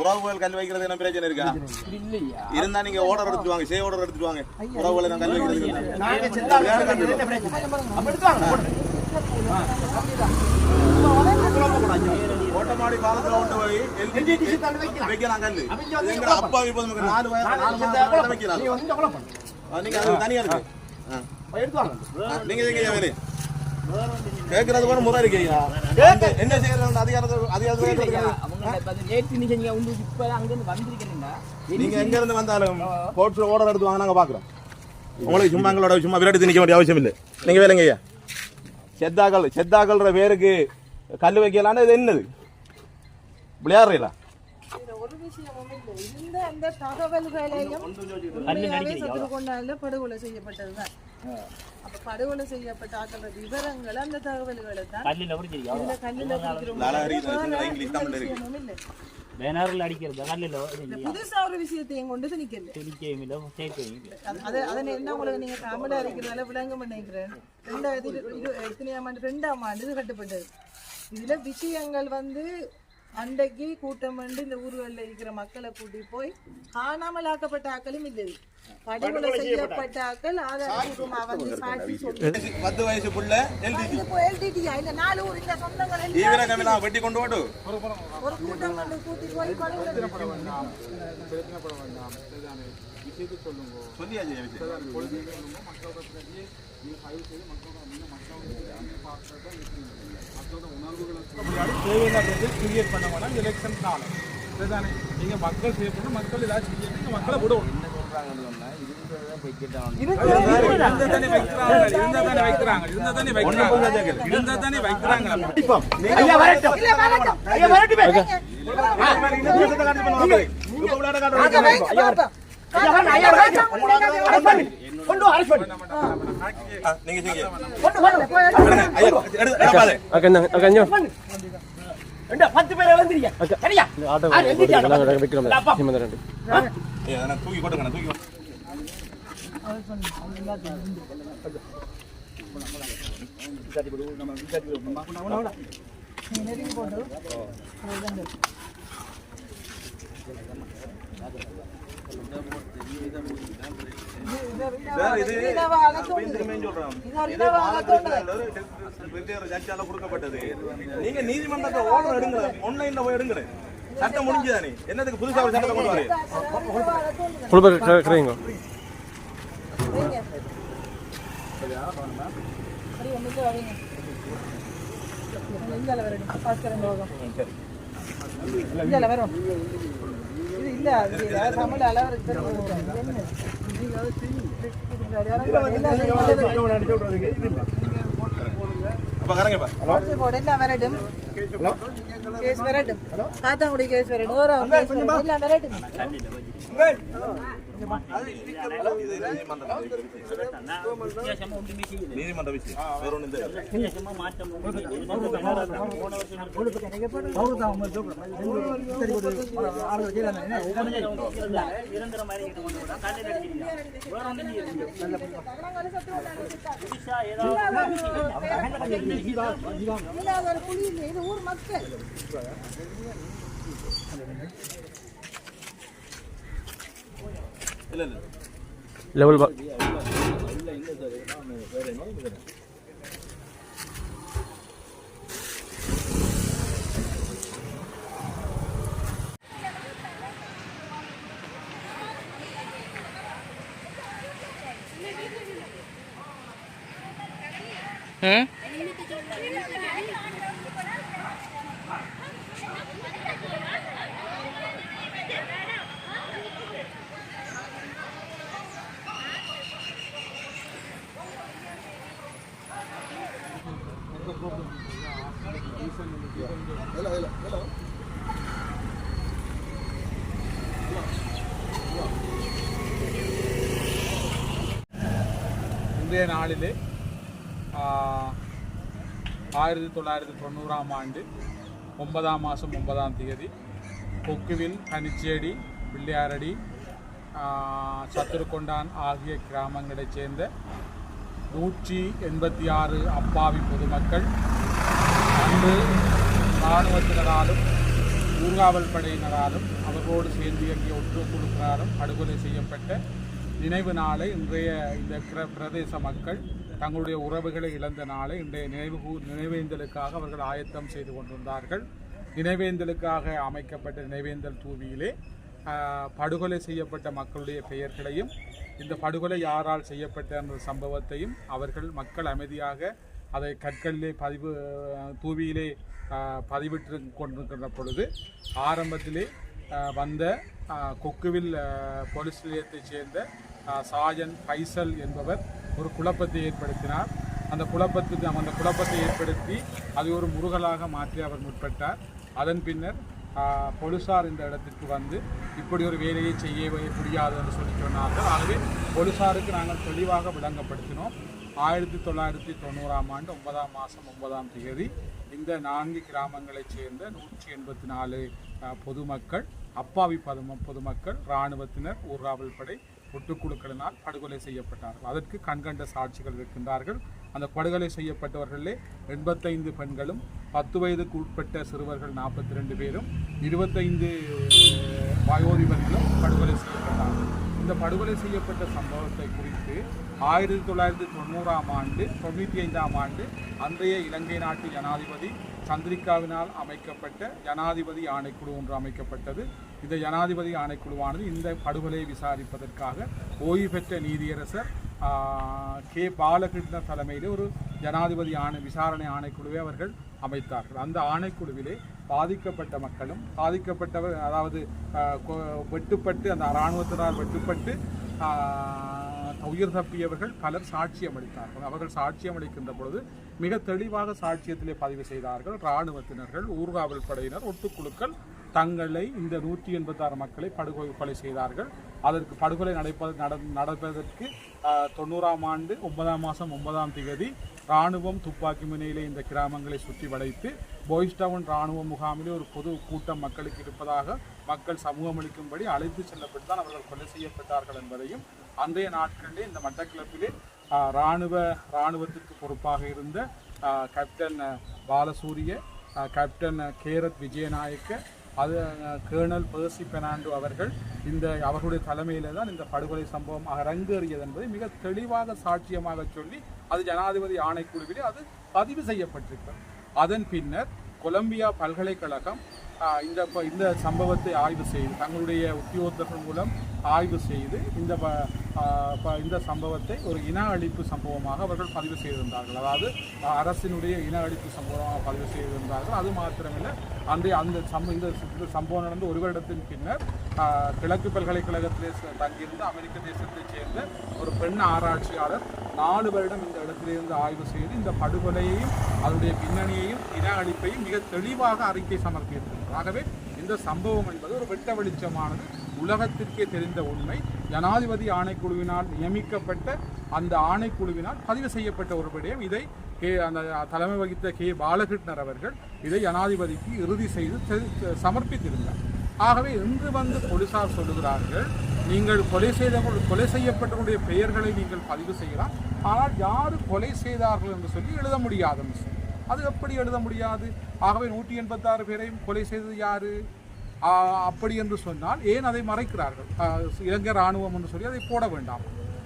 உறவுகள் கல் வைக்கிறது என்ன பிரச்சனை இருக்கா? இருந்தா நீங்க ஆர்டர் எடுத்துட்டு வாங்க சே ஆர்டர் எடுத்துட்டு வாங்க. உறவுகளை நான் கல் வைக்கிறது. ஓட்டமாடி பாலத்துல கொண்டு போய் வைக்கலாம். கல்லு. எங்கட அப்பா இப்ப நமக்கு நாலு வயசு வைக்கலாம் நீங்க அது தனியா இருக்கு. நீங்க எங்க வேலை கேட்கறது கூட முறை என்ன செய்யறது? அதிகாரத்தை அதிகாரத்தை நீங்க எங்க இருந்து வந்தாலும் கோர்ட்ஸ்ல ஓர்டர் எடுத்து வாங்க நாங்க பாக்குறோம். உங்களுக்கு சும்மா எங்களோட சும்மா விளையாட்டு நிக்க வேண்டிய அவசியம் இல்லை. நீங்க வேலைங்க ஐயா. செத்தாக்கள் செத்தாக்கள்ன்ற பேருக்கு கல் வைக்கலான்னு இது என்னது? விளையாடுறீங்களா? தகவல்களையும் படுகொலை செய்யப்பட்டதுதான். அப்ப படுகொலை செய்யப்பட்ட விவரங்கள் அந்த தகவல்களை தான் கல்லில் கல்லில இல்லை. பேனரில் அடிக்கிறது கல்லில் புதுசா ஒரு விஷயத்தையும் கொண்டு திணிக்கல. இல்லை இல்லை. அது- என்ன உங்களுக்கு நீங்க தமிழா இருக்கிறதால விளங்க நினைக்கிறேன் ரெண்டாயிரத்தி இரு- இரு- எத்தனையாம் ஆண்டு ரெண்டாம் ஆண்டு இது கட்டப்பட்டது. இதுல விஷயங்கள் வந்து அன்றைக்கு கூட்டம் வந்து இந்த ஊர்களில் இருக்கிற மக்களை கூட்டி போய் காணாமல் ஆக்கப்பட்ட ஆக்களும் இல்லை. படுகொலை செய்யப்பட்ட ஆக்கள் ஆதாரபூர்வமா வந்து சாட்சி சொல்லி பத்து வயசு புள்ள எல்டிடி இது இப்போ LTT-யா? இந்த நாலு ஊர் இந்த சொந்தங்கள் கவினா வெட்டி கொண்டு ஓட்டு ஒரு கூட்டம் வந்து கூட்டி போய் படுகொலை சொல்லியாச்சு என் விஷயம். தேவையில்லாதது கிரியேட் பண்ண வேணாம். எலெக்ஷன்னால இதுதானே. நீங்க மக்கள் செய்யப்படும் மக்கள் ஏதாவது செய்யணும். நீங்க மக்களை விடணும். அரசு பண்ணு. ஆ, நீங்க ரெண்டு, பத்து பேரை வந்துருங்க. சரியா? தூக்கி போட்டுங்க நான் தூக்கி போட்டு- ஜட்ஜால கொடுக்கப்பட்டது நீங்க நீதிமன்றத்தை ஓர்டர் எடுங்க ஒன்லைன்ல போய் எடுங்க சட்டம் முடிஞ்சுதானே என்னதுக்கு புதுசா ஒரு சட்டத்தை கொண்டு வரட்டும். பாஸ்கரன் யோகம். இந்தால வரும். கேஸ் வரட்டும். காத்தாங்குடி கேஸ் வரட்டும். ஒரு கேஸ் வரட்டும். எல்லாம் வரட்டும். நீதிமன்ற விஷயம் வேற ஒன்றும் தெரியாது வித்தியாசமாக மாற்றம் லெவல் இல்லை. போன வருஷம் நிரந்தர மாதிரி இது கொண்டு விட்டா கல்லில் அடிச்சிருக்காங்க வேற ஒன்றும் செய்யலை. புதுசா ஏதாவது இல்லாத ஒரு புலி இல்லை. இது ஊர் மக்கள் இல்ல இல்ல லெவல் பா இன்றைய நாளிலே ஆ, ஆயிரத்தி தொள்ளாயிரத்தி தொண்ணூறாம் ஆண்டு ஒன்பதாம் மாதம் ஒன்பதாம் தேதி கொக்குவில் கனிச்சேடி பிள்ளையாரடி ஆ, சத்துருக்கொண்டான் ஆகிய கிராமங்களைச் சேர்ந்த நூற்றி எண்பத்தி ஆறு அப்பாவி பொதுமக்கள். அன்று இராணுவத்தினராலும் ஊர்காவல் படையினராலும் அவர்களோடு சேர்ந்து இயங்கிய ஒற்றுக்குழுக்களாலும் படுகொலை செய்யப்பட்ட நினைவு நாளை இன்றைய இந்த பிரதேச மக்கள் தங்களுடைய உறவுகளை இழந்த நாளை இன்றைய நினைவு கூ- நினைவேந்தலுக்காக அவர்கள் ஆயத்தம் செய்து கொண்டிருந்தார்கள். நினைவேந்தலுக்காக அமைக்கப்பட்ட நினைவேந்தல் தூவியிலே படுகொலை செய்யப்பட்ட மக்களுடைய பெயர்களையும் இந்த படுகொலை யாரால் செய்யப்பட்ட என்ற சம்பவத்தையும் அவர்கள் மக்கள் அமைதியாக அதை கற்களிலே பதிவு தூவியிலே பதிவிட்டு கொண்டிருக்கின்ற பொழுது ஆரம்பத்திலே வந்த கொக்குவில் போலீஸ் நிலையத்தைச் சேர்ந்த சாஜன் பைசல் என்பவர் ஒரு குழப்பத்தை ஏற்படுத்தினார். அந்த குழப்பத்துக்கு அந்த குழப்பத்தை ஏற்படுத்தி அதை ஒரு முருகலாக மாற்றி அவர் முற்பட்டார். அதன் பின்னர் ஆஹ், போலீசார் இந்த இடத்திற்கு வந்து இப்படி ஒரு வேலையை செய்ய முடியாது என்று சொல்லி சொன்னார்கள். ஆகவே போலீசாருக்கு நாங்கள் தெளிவாக விளங்கப்படுத்தினோம். ஆயிரத்தி தொள்ளாயிரத்தி தொண்ணூறாம் ஆண்டு ஒன்பதாம் மாதம் ஒன்பதாம் தேதி இந்த நான்கு கிராமங்களைச் சேர்ந்த நூற்றி எண்பத்தி நாலு பொதுமக்கள் அப்பாவி பதும பொதுமக்கள் இராணுவத்தினர் ஊர்காவல் படை ஒட்டுக்குழுக்களினால் படுகொலை செய்யப்பட்டார்கள். அதற்கு கண்கண்ட சாட்சிகள் இருக்கின்றார்கள். அந்த படுகொலை செய்யப்பட்டவர்களே எண்பத்தைந்து பெண்களும் பத்து வயதுக்கு உட்பட்ட சிறுவர்கள் நாற்பத்தி ரெண்டு பேரும் இருபத்தைந்து வயோதிபர்களும் படுகொலை செய்யப்பட்டார்கள். இந்த படுகொலை செய்யப்பட்ட சம்பவத்தை குறித்து ஆயிரத்தி தொள்ளாயிரத்தி தொண்ணூறாம் ஆண்டு தொண்ணூற்றி ஐந்தாம் ஆண்டு அன்றைய இலங்கை நாட்டு ஜனாதிபதி சந்திரிகாவினால் அமைக்கப்பட்ட ஜனாதிபதி ஆணைக்குழு ஒன்று அமைக்கப்பட்டது. இந்த ஜனாதிபதி ஆணைக்குழுவானது இந்த படுகொலையை விசாரிப்பதற்காக ஓய்வு பெற்ற நீதியரசர் கே. பாலகிருஷ்ண தலைமையில் ஒரு ஜனாதிபதி ஆணை விசாரணை ஆணைக்குழுவை அவர்கள் அமைத்தார்கள். அந்த ஆணைக்குழுவிலே பாதிக்கப்பட்ட மக்களும் பாதிக்கப்பட்டவர் அதாவது வெட்டுப்பட்டு அந்த இராணுவத்தினால் வெட்டுப்பட்டு உயிர் தப்பியவர்கள் பலர் சாட்சியம் அளித்தார்கள். அவர்கள் சாட்சியம் அளிக்கின்ற பொழுது மிக தெளிவாக சாட்சியத்திலே பதிவு செய்தார்கள். இராணுவத்தினர்கள் ஊர்காவல் படையினர் ஒட்டுக்குழுக்கள் தங்களை இந்த நூற்றி எண்பத்தாறு மக்களை படுகொலை கொலை செய்தார்கள். அதற்கு படுகொலை நடைபெற நட நடப்பதற்கு தொண்ணூறாம் ஆண்டு ஒன்பதாம் மாதம் ஒன்பதாம் தேதி இராணுவம் துப்பாக்கி முனையிலே இந்த கிராமங்களை சுற்றி வளைத்து பாய்ஸ் டவுன் இராணுவ முகாமிலே ஒரு பொது கூட்டம் மக்களுக்கு இருப்பதாக மக்கள் சமூகம் அளிக்கும்படி அழைத்து செல்லப்பட்டு தான் அவர்கள் கொலை செய்யப்பட்டார்கள் என்பதையும் அன்றைய நாட்களிலே இந்த மட்டக்கிழப்பிலே இராணுவ இராணுவத்திற்கு பொறுப்பாக இருந்த captain Balasuriya captain Gareth Wijayanayake அது கேர்னல் பேர்சி பெர்னாண்டோ அவர்கள் இந்த அவர்களுடைய தலைமையில தான் இந்த படுகொலை சம்பவம் அரங்கேறியது என்பதை மிக தெளிவாக சாட்சியமாக சொல்லி அது ஜனாதிபதி ஆணைக்குழுவிலே அது பதிவு செய்யப்பட்டிருக்கிறது அதன் பின்னர் கொலம்பியா பல்கலைக்கழகம் இந்த இந்த சம்பவத்தை ஆய்வு செய்து தங்களுடைய உத்தியோகத்தர்கள் மூலம் ஆய்வு செய்து இந்த ப- ப- இந்த சம்பவத்தை ஒரு இன அழிப்பு சம்பவமாக அவர்கள் பதிவு செய்திருந்தார்கள். அதாவது அரசினுடைய இன அழிப்பு சம்பவமாக பதிவு செய்திருந்தார்கள். அது மாத்திரமில்லை. அந்த அந்த சம்ப இந்த இந்த சம்பவம் நடந்து ஒரு வருடத்தின் பின்னர் கிழக்கு பல்கலைக்கழகத்திலே தங்கியிருந்து தங்கியிருந்த அமெரிக்க தேசத்தைச் சேர்ந்த ஒரு பெண் ஆராய்ச்சியாளர் நாலு வருடம் இந்த இடத்திலிருந்து ஆய்வு செய்து இந்த படுகொலையையும் அதனுடைய பின்னணியையும் இன அழிப்பையும் மிக தெளிவாக அறிக்கை சமர்ப்பியிருக்கிறார் ஆகவே இந்த சம்பவம் என்பது ஒரு வெட்ட வெளிச்சமானது. உலகத்திற்கே தெரிந்த உண்மை. ஜனாதிபதி ஆணைக்குழுவினால் நியமிக்கப்பட்ட அந்த ஆணைக்குழுவினால் பதிவு செய்யப்பட்ட ஒரு விடயம் இதை கே அந்த தலைமை வகித்த கே. பாலகிருஷ்ணர் அவர்கள் இதை ஜனாதிபதிக்கு இறுதி செய்து சமர்ப்பித்திருந்தார். ஆகவே இன்று வந்து போலீசார் சொல்லுகிறார்கள் நீங்கள் கொலை செய்த கொலை செய்யப்பட்டவருடைய பெயர்களை நீங்கள் பதிவு செய்யலாம். ஆனால் யார் கொலை செய்தார்கள் என்று சொல்லி எழுத முடியாது அது எப்படி எழுத முடியாது? ஆகவே நூற்றி எண்பத்தாறு பேரையும் கொலை செய்தது யாரு? அப்படி என்று சொன்னால் ஏன் அதை மறைக்கிறார்கள்? இலங்கை ராணுவம் என்று சொல்லி அதை போட வேண்டாம்.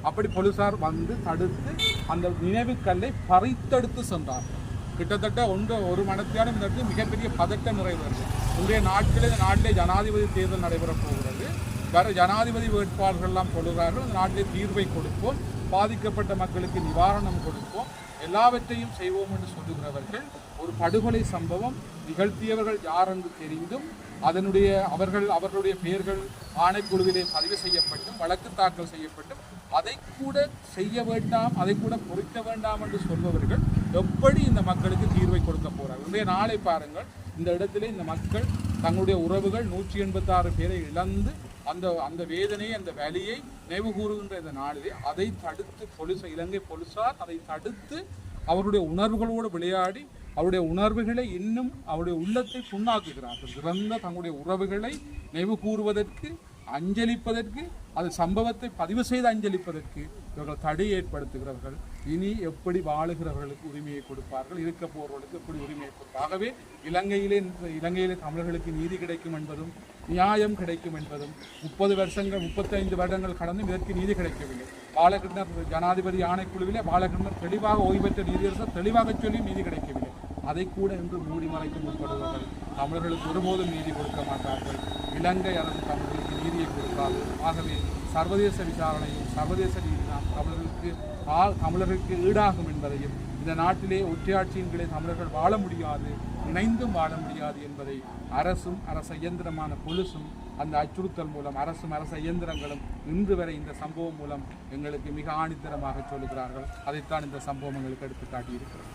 அப்படி போலீசார் வந்து தடுத்து அந்த நினைவுக்கல்லை பறித்தெடுத்து சென்றார்கள். கிட்டத்தட்ட ஒன்று ஒரு மணத்தியான இந்த இடத்துல மிகப்பெரிய பதட்டம் நிறைவேறுது இன்றைய நாட்களில் இந்த நாட்டிலே ஜனாதிபதி தேர்தல் நடைபெறப் போகிறது. வேறு ஜனாதிபதி வேட்பாளர்கள் எல்லாம் இந்த நாட்டிலே தீர்வை கொடுப்போம். பாதிக்கப்பட்ட மக்களுக்கு நிவாரணம் கொடுப்போம். எல்லாவற்றையும் செய்வோம் என்று சொல்லுகிறவர்கள் ஒரு படுகொலை சம்பவம் நிகழ்த்தியவர்கள் யார் என்று தெரிந்தும் அதனுடைய அவர்கள் அவர்களுடைய பெயர்கள் ஆணைக்குழுவிலே பதிவு செய்யப்பட்டும் வழக்கு தாக்கல் செய்யப்பட்டும் அதை கூட செய்ய வேண்டாம் அதை கூட பொறிக்க வேண்டாம் என்று சொல்பவர்கள் எப்படி இந்த மக்களுக்கு தீர்வை கொடுக்க போறார் இன்றைய நாளை பாருங்கள் இந்த இடத்திலே இந்த மக்கள் தங்களுடைய உறவுகள் நூற்றி எண்பத்தாறு பேரை இழந்து அந்த அந்த வேதனையை அந்த வலியை நினைவு கூறுகின்ற இந்த நாளிலே அதை தடுத்து போலீஸ் இலங்கை போலீசார் அதை தடுத்து அவருடைய உணர்வுகளோடு விளையாடி அவருடைய உணர்வுகளை இன்னும் அவருடைய உள்ளத்தை புண்ணாக்குகிறார்கள் இறந்த தங்களுடைய உறவுகளை நினைவு கூறுவதற்கு அஞ்சலிப்பதற்கு அது சம்பவத்தை பதிவு செய்து அஞ்சலிப்பதற்கு இவர்கள் தடை ஏற்படுத்துகிறவர்கள். இனி எப்படி வாழுகிறவர்களுக்கு உரிமையை கொடுப்பார்கள்? இருக்க போகிறவர்களுக்கு எப்படி உரிமையை கொடுப்பார்கள்? ஆகவே இலங்கையிலே இலங்கையிலே தமிழர்களுக்கு நீதி கிடைக்கும் என்பதும் நியாயம் கிடைக்கும் என்பதும் முப்பது வருஷங்கள் முப்பத்தைந்து வருடங்கள் கடந்தும் இதற்கு நீதி கிடைக்கவில்லை. பாலகிருஷ்ணர் ஜனாதிபதி ஆணைக்குழுவிலே பாலகிருஷ்ணர் தெளிவாக ஓய்வு பெற்ற நீதியரசர் தெளிவாக சொல்லி நீதி கிடைக்கவில்லை. அதை கூட இன்று மூடி மறைக்க முற்படுபவர்கள் தமிழர்களுக்கு ஒருபோதும் நீதி கொடுக்க மாட்டார்கள். இலங்கை அரசு தமிழர்களுக்கு நீதியை கொடுக்காது ஆகவே சர்வதேச விசாரணையும் சர்வதேச நீதி தான் தமிழர்களுக்கு ஆ- தமிழர்களுக்கு ஈடாகும் என்பதையும் இந்த நாட்டிலே ஒற்றையாட்சியின் கீழே தமிழர்கள் வாழ முடியாது இணைந்தும் வாழ முடியாது என்பதை அரசும் அரச இயந்திரமான பொலிசும் அந்த அச்சுறுத்தல் மூலம் அரசும் அரச இயந்திரங்களும் இன்று வரை இந்த சம்பவம் மூலம் எங்களுக்கு மிக ஆணித்தரமாக சொல்லுகிறார்கள். அதைத்தான் இந்த சம்பவம் எங்களுக்கு எடுத்து காட்டியிருக்கிறது